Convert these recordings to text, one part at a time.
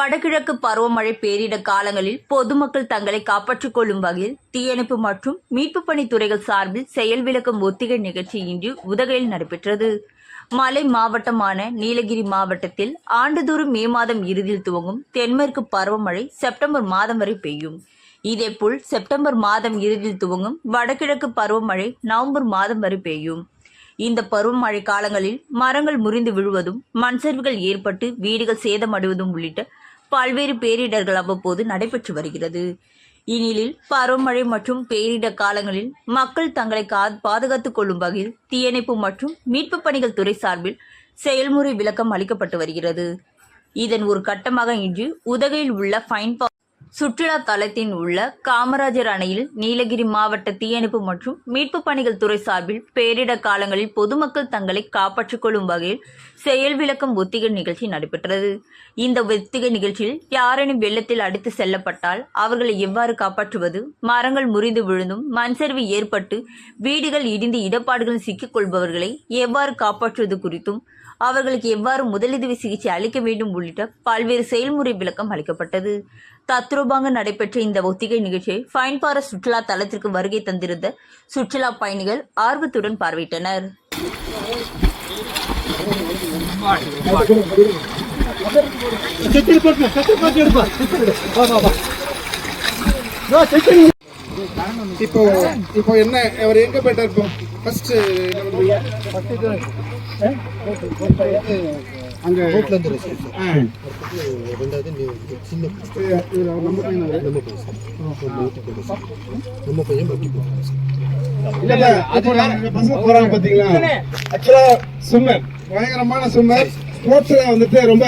வடகிழக்கு பருவமழை பேரிட காலங்களில் பொதுமக்கள் தங்களை காப்பாற்றிக் கொள்ளும் வகையில் தீயணைப்பு மற்றும் மீட்புப் பணித்துறைகள் சார்பில் செயல் விளக்கும் ஒத்திகை நிகழ்ச்சி இன்று உதகையில் நடைபெற்றது. மலை மாவட்டமான நீலகிரி மாவட்டத்தில் ஆண்டுதோறும் மே மாதம் இறுதியில் துவங்கும் தென்மேற்கு பருவமழை செப்டம்பர் மாதம் வரை பெய்யும். இதேபோல் செப்டம்பர் மாதம் இறுதியில் துவங்கும் வடகிழக்கு பருவமழை நவம்பர் மாதம் வரை பெய்யும். இந்த பருவமழை காலங்களில் மரங்கள் முறிந்து விழுவதும் மண்சரிவுகள் ஏற்பட்டு வீடுகள் சேதமடைவதும் உள்ளிட்ட பல்வேறு பேரிடர்கள் அவ்வப்போது நடைபெற்று வருகிறது. இனிலில் பருவமழை மற்றும் பேரிடர் காலங்களில் மக்கள் தங்களை கா- பாதுகாத்துக் கொள்ளும் வகையில் தீயணைப்பு மற்றும் மீட்பு பணிகள் துறை சார்பில் செயல்முறை விளக்கம் அளிக்கப்பட்டு வருகிறது. இதன் ஒரு கட்டமாக இன்று உதகையில் உள்ள ஃபைன் சுற்றுலா தலத்தின் உள்ள காமராஜர் அணையில் நீலகிரி மாவட்ட தீயணைப்பு மற்றும் மீட்புப் பணிகள் துறை சார்பில் பேரிடர் காலங்களில் பொதுமக்கள் தங்களை காப்பாற்றிக் கொள்ளும் வகையில் செயல் விளக்கம் ஒத்திகை நிகழ்ச்சி நடைபெற்றது. இந்த ஒத்திகை நிகழ்ச்சியில் யாரேனும் வெள்ளத்தில் அடித்து செல்லப்பட்டால் அவர்களை எவ்வாறு காப்பாற்றுவது? மரங்கள் முறிந்து விழுந்தும் மண் சரிவு ஏற்பட்டு வீடுகள் இடிந்து இடப்பாடுகளில் சிக்கிக் கொள்பவர்களை எவ்வாறு காப்பாற்றுவது குறித்தும் அவர்களுக்கு எவ்வாறு முதலுதவி சிகிச்சை அளிக்க வேண்டும் உள்ளிட்ட பல்வேறு செயல்முறை விளக்கம் அளிக்கப்பட்டது. தத்ரூபாங்க நடைபெற்ற இந்த ஒத்திகை நிகழ்ச்சியை ஃபைன் ஃபாரஸ்ட் சுற்றுலா தலத்திற்கு வருகை தந்திருந்த சுற்றுலா பயணிகள் ஆர்வத்துடன் பார்வையிட்டனர். இப்போ இப்போ என்ன அவர் எங்க போயிட்டார் இப்போ? ஃபர்ஸ்ட் அங்க ரோட்ல இருந்து ரசி ஆ, ரெண்டாவது நீ சின்ன நம்ம பையன். நம்ம பையன் சார். நம்ம பையன் பட்டி போகிறான் சார். போறாங்க பாத்தீங்களா? ஆக்சுவலா ஸ்விம்மர் பயங்கரமான ஸ்விம்மர் ஸ்போர்ட்ஸ்ல வந்துட்டு ரொம்ப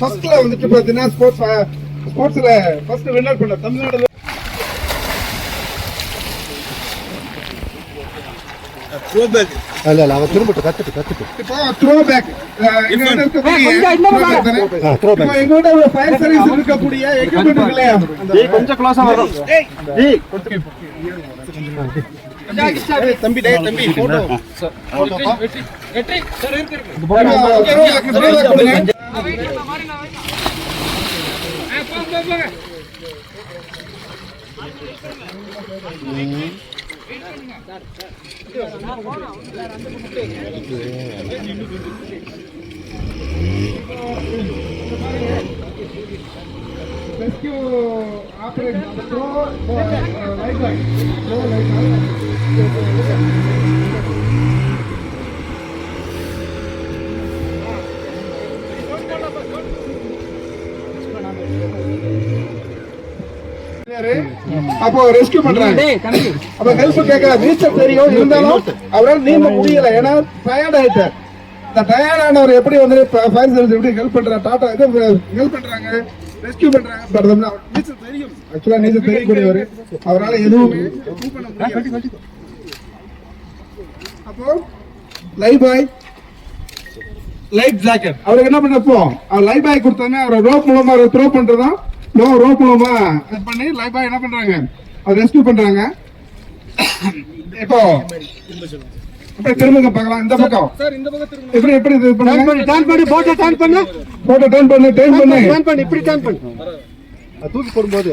ஃபர்ஸ்ட்ல வந்துட்டு பாத்தீங்கன்னா ஸ்போர்ட்ஸ் ஸ்போர்ட்ஸ்ல ஃபர்ஸ்ட் வின்னர் பண்ண தமிழ்நாடுல இல்ல இல்ல அவன் திரும்பட்டு கத்துட்டு கத்துட்டு இப்போ த்ரோ பேக் எங்க இருக்கக்கூடிய throw back தானே? ஆ த்ரோ இப்போ எங்ககிட்ட ஒரு ஃபயர் சர்வீஸ் இருக்கக்கூடிய எக்யூப்மெண்ட் இருக்கு இல்லையா கொஞ்சம் க்ளோஸா வரும் தம்பி டேய் தம்பி photo rescue operation throw life line throw life அப்போ ரெஸ்கியூ பண்றாங்க அப்ப ஹெல்ப் கேட்கல. நீச்சல் தெரியும். இருந்தாலும் அவரால் நீந்த முடியல. ஏன்னா டயர்ட் ஆயிட்டார். இந்த டயர்ட் ஆனவர் எப்படி வந்து ஃபயர் சர்வீஸ் எப்படி ஹெல்ப் பண்றாங்க டாடா இது ஹெல்ப் பண்றாங்க. ரெஸ்கியூ பண்றாங்க. பண்றதுன்னா அவருக்கு நீச்சல் தெரியும். ஆக்சுவலா நீச்சல் தெரியக்கூடியவர். அவரால் எதுவுமே. அப்போ லைஃப் பாய் லைஃப் ஜாக்கெட் அவருக்கு என்ன பண்ணப்போ அவர் லைஃப் பாய் கொடுத்தாங்க அவரை ரோப் மூலமா த்ரோ பண்றதா லோ ரோப் மூலமா இது பண்ணி லைஃப் என்ன பண்றாங்க? அவர் ரெஸ்கியூ பண்றாங்க. இப்போ இப்படி திரும்புங்க பார்க்கலாம். இந்த பக்கம். எப்படி எப்படி இது பண்ணுங்க டர்ன் பண்ணி போட்டோ டர்ன் பண்ணு. போட்டோ டர்ன் பண்ணு டர்ன் பண்ணு. டர்ன் பண்ணு இப்படி டர்ன் பண்ணு. அது தூக்கி போடும்போது.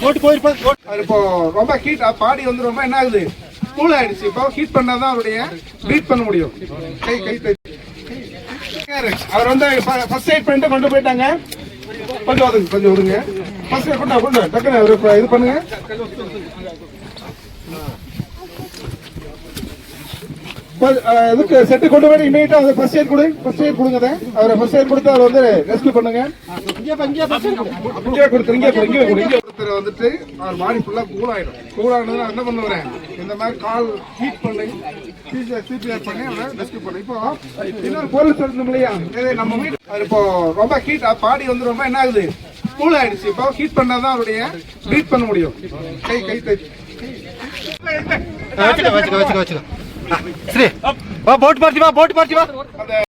போட்டு போயிருப்பா. இப்போ ரொம்ப ஹீட் பாடி வந்து ரொம்ப என்ன ஆகுது? கூல் ஆயிடுச்சு. இப்போ ஹீட் பண்ணாதான் அவருடைய ப்ரீத் பண்ண முடியும். கை கை கை. அவர் வந்து ஃபர்ஸ்ட் எய்ட் பண்ணிட்டு கொண்டு போயிட்டாங்க. கொஞ்சம் ஒதுங்க கொஞ்சம் ஒதுங்க. ஃபர்ஸ்ட் எய்ட் கொண்டா கொண்டு டக்குனு அவர் இது பண்ணுங்க. இதுக்கு செட்டு கொண்டு போய் இமீடியட்டா வந்து ஃபர்ஸ்ட் எய்ட் கொடு ஃபர்ஸ்ட் எய்ட் கொடுங்க அதை. அவரை ஃபர்ஸ்ட் எய்ட் கொடுத்து அவர் வந்து ரெஸ்க்யூ பண்ணுங்க. இங்கே கொடுத்து இங்கே கொடு, இங்கே கொடு, இங்கே ஒருத்தர் வந்துட்டு அவர் பாடி ஃபுல்லா கூல் ஆயிடும். கூல் ஆனது என்ன பண்ணுவேன் இந்த மாதிரி கால் ஹீட் பண்ணி சிபிஆர் பண்ணி அவரை ரெஸ்க்யூ பண்ணி. இப்போ இன்னொரு பொருள் சொல்லணும் இல்லையா? நம்ம வீட்டு அது இப்போ ரொம்ப ஹீட் பாடி வந்து ரொம்ப என்ன ஆகுது? கூல் ஆயிடுச்சு. இப்போ ஹீட் பண்ணாதான் அவருடைய ப்ரீத் பண்ண முடியும். கை கை கை. வச்சுக்க வச்சுக்க வச்சுக்க வச்சுக்க. சரி போட்டு பார்த்தி வா போட்டு பார்த்தி வா அந்த